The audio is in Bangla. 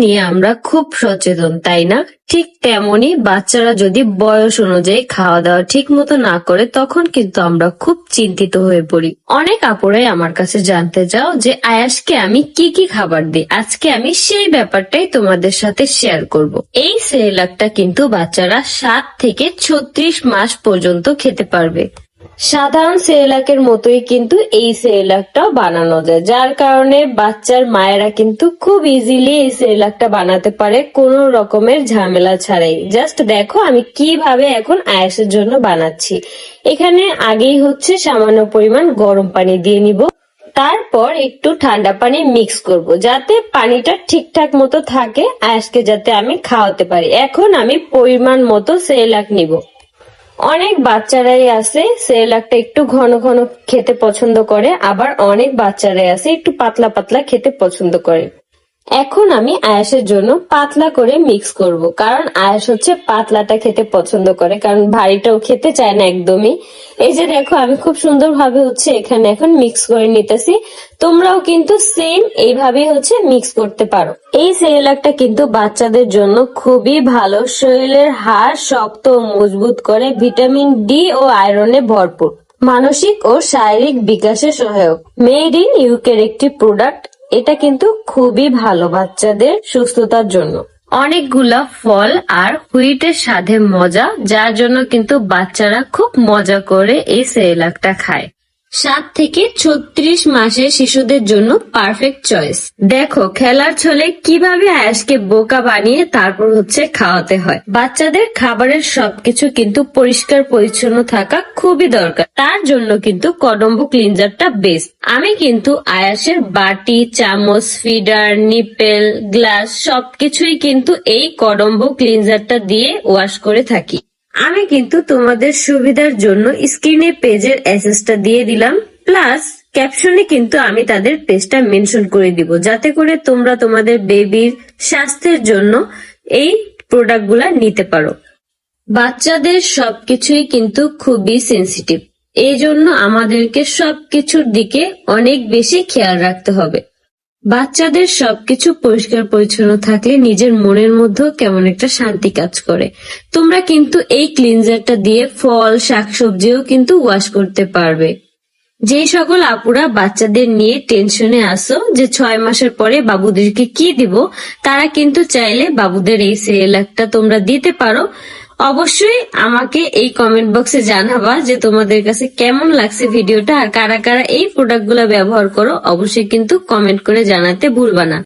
নিয়ে আমরা খুব সচেতন, তাই না? ঠিক তেমনি বাচ্চারা যদি বয়স অনুযায়ী খাওয়া দাওয়া ঠিক মতো না করে, তখন কিন্তু আমরা খুব চিন্তিত হয়ে পড়ি। অনেক আপুরাই আমার কাছে জানতে চাও যে, আয়াসকে আমি কি কি খাবার দিই? আজকে আমি সেই ব্যাপারটাই তোমাদের সাথে শেয়ার করব। এই সেরেলাকটা কিন্তু বাচ্চারা সাত থেকে ছত্রিশ মাস পর্যন্ত খেতে পারবে। সাধারণ সেরেলাকের মতোই কিন্তু এই সেরেলাকটাও বানানো যায়। যার কারণে বাচ্চার মায়েরা কিন্তু খুব ইজিলি এই সেরেলাকটা বানাতে পারে, কোনো রকমের ঝামেলা ছাড়াই। জাস্ট দেখো আমি কীভাবে এখন আয়াসের জন্য বানাচ্ছি। এখানে আগেই হচ্ছে সামান্য পরিমাণ গরম পানি দিয়ে নিব। তারপর একটু ঠান্ডা পানি মিক্স করব, যাতে পানিটা ঠিকঠাক মতো থাকে, আয়াসকে যাতে আমি খাওয়াতে পারি। এখন আমি পরিমাণ মতো সেরেলাক নিব। অনেক বাচ্চারাই আছে, সেরেলাকটা একটু ঘন ঘন খেতে পছন্দ করে, আবার অনেক বাচ্চারাই আছে, একটু পাতলা পাতলা খেতে পছন্দ করে। এখন আমি আয়াসের জন্য পাতলা করে মিক্স করব। কারণ আয়াস হচ্ছে পাতলাটা খেতে পছন্দ করে, কারণ ভারীটাও খেতে চায় না একদমই। এই যে দেখো, আমি খুব সুন্দর ভাবে হচ্ছে এখানে এখন মিক্স করে নিতেছি। তোমরাও কিন্তু সেম এইভাবে হচ্ছে মিক্স করতে পারো। এই সেরেলাকটা কিন্তু বাচ্চাদের জন্য খুবই ভালো। শরীরের হাড় শক্ত ও মজবুত করে ভিটামিন ডি ও আয়রনে ভরপুর। মানসিক ও শারীরিক বিকাশে সহায়ক। মেড ইন ইউকের একটি প্রোডাক্ট এটা কিন্তু খুবই ভালো বাচ্চাদের সুস্থতার জন্য। অনেকগুলা ফল আর হুইটের সাথে মজা, যার জন্য কিন্তু বাচ্চারা খুব মজা করে এই সেরেলাকটা খায়। সাত থেকে ছত্রিশ মাসের শিশুদের জন্য পারফেক্ট চয়েস দেখো, খেলার ছলে কীভাবে আয়াসকে বোকা বানিয়ে তারপর হচ্ছে খাওয়াতে হয়। বাচ্চাদের খাবারের সবকিছু কিন্তু পরিষ্কার পরিচ্ছন্ন থাকা খুবই দরকার। তার জন্য কিন্তু কদম্ব ক্লিনজারটা বেস্ট আমি কিন্তু আয়াসের বাটি, চামচ ফিডার নিপেল গ্লাস সবকিছুই কিন্তু এই কদম্ব ক্লিনজারটা দিয়ে ওয়াশ করে থাকি। আমি কিন্তু তোমাদের সুবিধার জন্য স্ক্রিনে পেজের অ্যাসেসটা দিয়ে দিলাম প্লাস ক্যাপশনে কিন্তু আমি তাদের পেজটা মেনশন করে দিব, যাতে করে তোমরা তোমাদের বেবির স্বাস্থ্যের জন্য এই প্রোডাক্টগুলা নিতে পারো। বাচ্চাদের সবকিছুই কিন্তু খুবই সেনসিটিভ এই জন্য আমাদেরকে সবকিছুর দিকে অনেক বেশি খেয়াল রাখতে হবে। বাচ্চাদের সবকিছু পরিষ্কার পরিচ্ছন্ন থাকলে নিজের মনের মধ্যেও কেমন একটা শান্তি কাজ করে। তোমরা কিন্তু এই ক্লিনজারটা দিয়ে ফল, শাকসবজিও কিন্তু ওয়াশ করতে পারবে। যে সকল আপুরা বাচ্চাদের নিয়ে টেনশনে আসো যে ছয় মাসের পরে বাবুদেরকে কি দিব, তারা কিন্তু চাইলে বাবুদের এই সেরেলাকটা তোমরা দিতে পারো। অবশ্যই আমাকে এই কমেন্ট বক্সে জানাবা যে তোমাদের কাছে কেমন লাগছে ভিডিওটা আর কারা কারা এই প্রোডাক্টগুলো ব্যবহার করো, অবশ্যই কিন্তু কমেন্ট করে জানাতে ভুলবা না।